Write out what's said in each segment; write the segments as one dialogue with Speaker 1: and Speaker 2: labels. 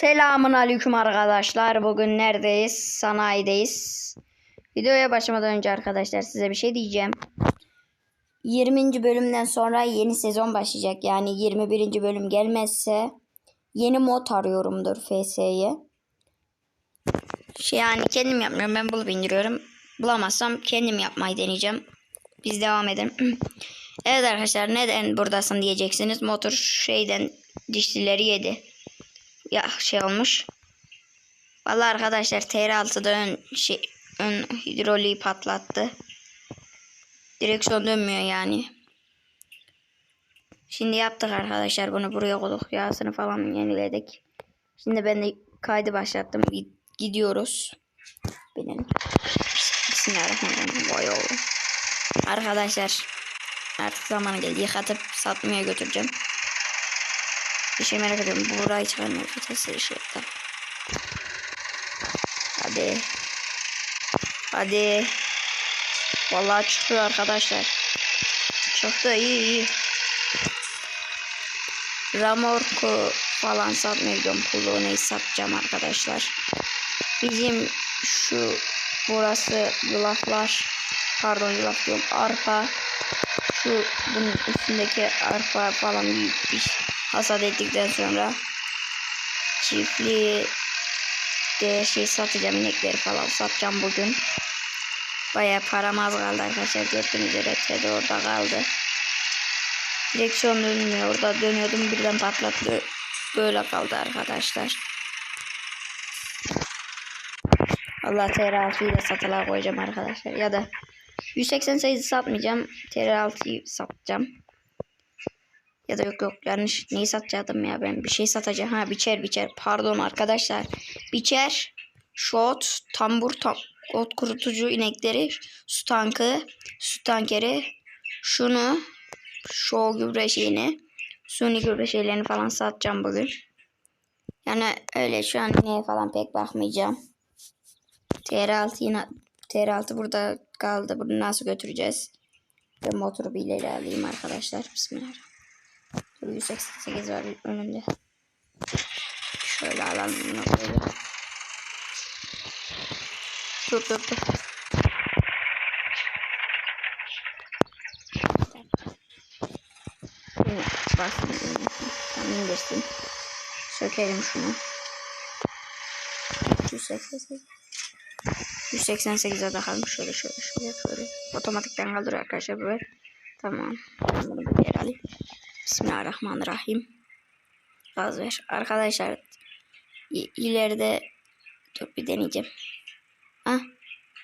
Speaker 1: Selamun aleyküm arkadaşlar. Bugün neredeyiz? Sanayideyiz. Videoya başlamadan önce arkadaşlar size bir şey diyeceğim. 20. bölümden sonra yeni sezon başlayacak. Yani 21. bölüm gelmezse yeni mod arıyorumdur FS'ye. Şey yani kendim yapmıyorum. Ben bulup indiriyorum. Bulamazsam kendim yapmayı deneyeceğim. Biz devam edelim. evet arkadaşlar neden buradasın diyeceksiniz. Motor şeyden dişlileri yedi ya şey olmuş. Vallahi arkadaşlar TR6'da ön şey ön hidroliği patlattı. Direksiyon dönmüyor yani. Şimdi yaptık arkadaşlar bunu buraya koyduk. Yağsını falan yeniledik. Şimdi ben de kaydı başlattım. Gi- Gidiyoruz. Benim. Bismillahirrahmanirrahim. Vay oğlum. Arkadaşlar artık zamanı geldi. Yıkatıp satmaya götüreceğim. Bir şey merak ediyorum. Burayı çıkarmıyor. Vitesi şey yaptı. Hadi. Hadi. Vallahi çıkıyor arkadaşlar. Çıktı iyi iyi. Ramorku falan satmaya gidiyorum. Pulu neyi satacağım arkadaşlar. Bizim şu burası yulaflar. Pardon yulaf diyorum. Arpa. Şu bunun üstündeki arpa falan bir, bir hasat ettikten sonra çiftliği de şey satacağım inekleri falan satacağım bugün. Baya param az kaldı arkadaşlar gördüğünüz üzere Teddy orada kaldı. Direksiyon dönmüyor orada dönüyordum birden patlattı. Böyle kaldı arkadaşlar. Allah TR6'yı da satıla koyacağım arkadaşlar. Ya da 188 satmayacağım. TR6'yı satacağım. Ya da yok yok yanlış neyi satacaktım ya ben bir şey satacağım. Ha biçer biçer pardon arkadaşlar. Biçer, şot, tambur, tam, ot kurutucu inekleri, su tankı, su tankeri, şunu, şu gübre şeyini, suni gübre şeylerini falan satacağım bugün. Yani öyle şu an neye falan pek bakmayacağım. TR6 yine TR6 burada kaldı. Bunu nasıl götüreceğiz? Ben motoru bir ileri alayım arkadaşlar. Bismillahirrahmanirrahim. 188 var önümde. Şöyle alalım bunu böyle. Dur dur dur. Yine basın indirsin. Sökelim şunu. 188. 188'e bakalım. Şöyle şöyle şöyle şöyle. Otomatikten kaldırıyor arkadaşlar böyle. Tamam. Bunu bir yere alayım. Bismillahirrahmanirrahim. Gaz ver. Arkadaşlar ileride dur bir deneyeceğim. Ha?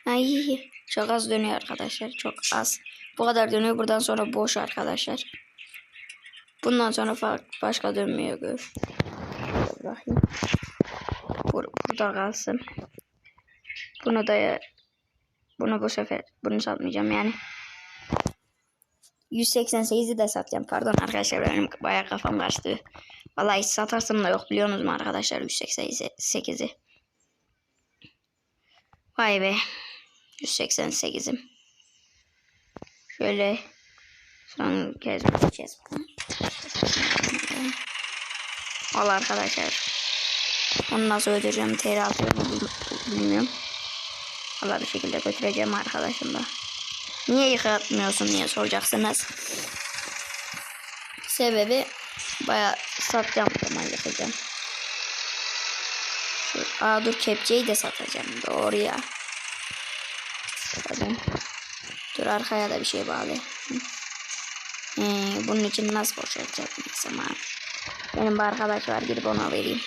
Speaker 1: Ha iyi iyi. Çok az dönüyor arkadaşlar. Çok az. Bu kadar dönüyor. Buradan sonra boş arkadaşlar. Bundan sonra başka dönmüyor gör. Bırakayım. Bur- burada kalsın. Bunu da bunu bu sefer bunu satmayacağım yani. 188'i de satacağım. Pardon arkadaşlar benim bayağı kafam karıştı. Vallahi satarsam da yok biliyorsunuz mu arkadaşlar 188'i. Vay be. 188'im. Şöyle son kez bakacağız. Valla arkadaşlar. Onu nasıl ödeyeceğim TR atıyorum bilmiyorum. Valla bir şekilde götüreceğim arkadaşımla. Niye yıkatmıyorsun diye soracaksınız. Sebebi baya satacağım zaman yapacağım. Şu, aa dur kepçeyi de satacağım. Doğru ya. Tabii. Dur arkaya da bir şey bağlı. Ee, bunun için nasıl boşaltacak zaman? Benim bir arkadaş var gidip ona vereyim.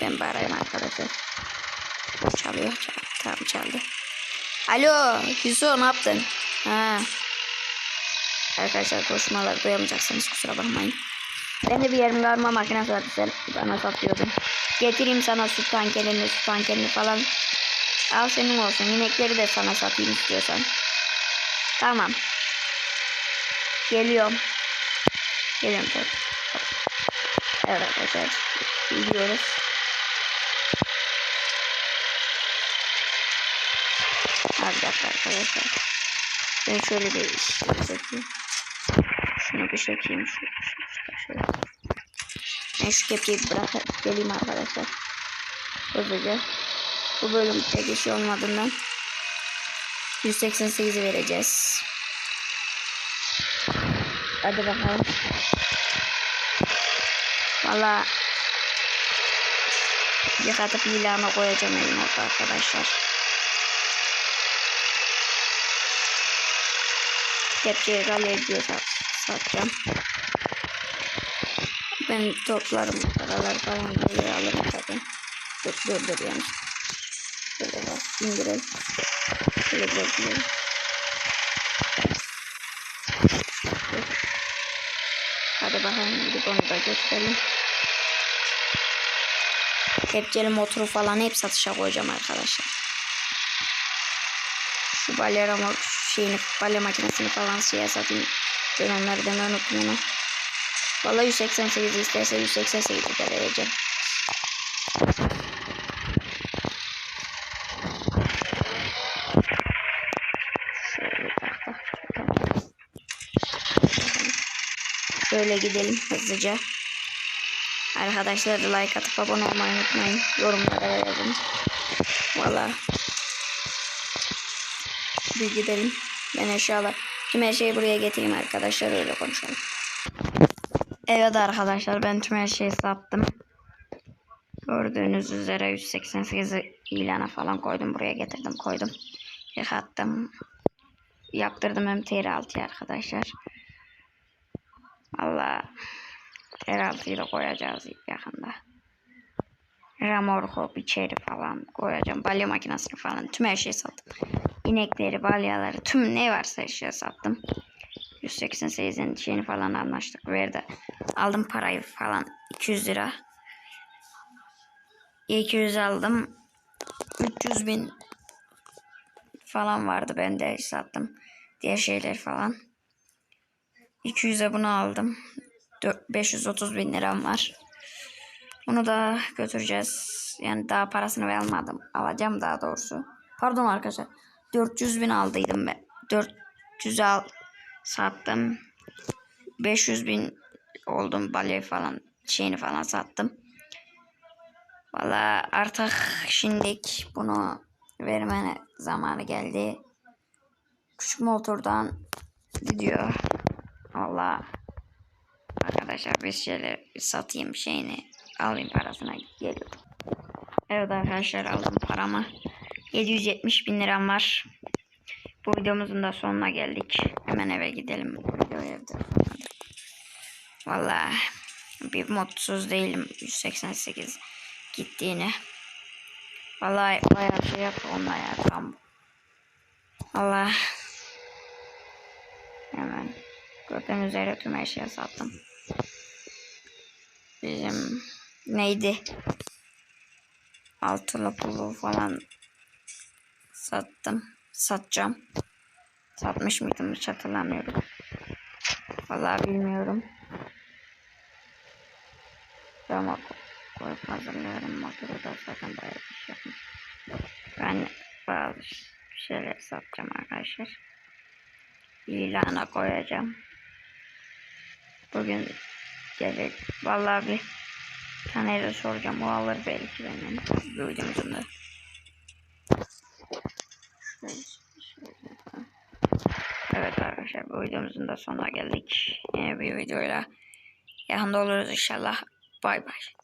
Speaker 1: Ben bir arayayım arkadaşlar. Çalıyor. Çal, tamam çaldı. Alo Yusuf ne yaptın? Ha. Arkadaşlar konuşmaları duyamayacaksınız kusura bakmayın. Ben de bir yarım karma makinesi sen bana satıyordun. Getireyim sana süt tankerini, süt tankerini falan. Al senin olsun. İnekleri de sana satayım istiyorsan. Tamam. Geliyorum. Geliyorum. Evet arkadaşlar. Gidiyoruz. Dakika arkadaşlar. Ben şöyle bir şey sökeyim. Şunu bir sökeyim. Şu, şu, şöyle. Ben şu kepçeyi bırakıp geleyim arkadaşlar. Hızlıca. Bu bölüm pek işi olmadığından 188'i vereceğiz. Hadi bakalım. Valla yıkatıp ilana koyacağım elin orada arkadaşlar. Kepçeyi galeriye sat, satacağım. Ben toplarım paralar falan geri alırım zaten. Dur dur dur yani. Şöyle bak indirelim. Şöyle bırakıyorum. Hadi bakalım gidip onu da götürelim. Kepçeli motoru falan hep satışa koyacağım arkadaşlar. Şu balya ama şeyini balya makinesini falan şeye satayım. Ben onları demeyi unuttum onu. Valla 188 isterse 188 de vereceğim. Şöyle gidelim hızlıca. Arkadaşlar like atıp abone olmayı unutmayın. Yorumlara yazın. Valla. Bir gidelim. Ben inşallah tüm her şeyi buraya getireyim arkadaşlar öyle konuşalım. Evet arkadaşlar ben tüm her şeyi sattım. Gördüğünüz üzere 188 ilana falan koydum. Buraya getirdim koydum. Yıkattım. Yaptırdım hem TR6'yı arkadaşlar. Allah TR6'yı da koyacağız yakında. Ramorko içeri falan koyacağım. Balya makinesini falan tüm her şeyi sattım. İnekleri, balyaları tüm ne varsa şeyi sattım. 188'in şeyini falan anlaştık. Verdi. Aldım parayı falan 200 lira. 200 aldım. 300 bin falan vardı bende sattım. Diğer şeyler falan. 200'e bunu aldım. Dö- 530 bin liram var. Bunu da götüreceğiz. Yani daha parasını ben almadım. Alacağım daha doğrusu. Pardon arkadaşlar. 400 bin aldıydım ben. 400 al sattım. 500 bin oldum balya falan şeyini falan sattım. Valla artık şimdilik bunu vermene zamanı geldi. Küçük motordan gidiyor. Valla arkadaşlar bir şeyler bir satayım şeyini alayım parasına geliyorum. Evet arkadaşlar aldım paramı. 770 bin liram var. Bu videomuzun da sonuna geldik. Hemen eve gidelim. Valla bir mutsuz değilim 188 gittiğine. Vallahi bayağı şey yaptı onunla ya tam. Valla hemen gördüğünüz üzere tüm her sattım. Bizim neydi? Altılı pulu falan sattım. Satacağım. Satmış mıydım hiç hatırlamıyorum. Vallahi bilmiyorum. Ama koyup hazırlıyorum. Motoru da zaten bayağı bir şey yapmış. Ben bazı şeyler satacağım arkadaşlar. İlana koyacağım. Bugün gelecek. Vallahi bir tane de soracağım. O alır belki benim. Videomuzun da. Evet arkadaşlar bu videomuzun da sonuna geldik. Yine bir videoyla yakında oluruz inşallah. Bay bay.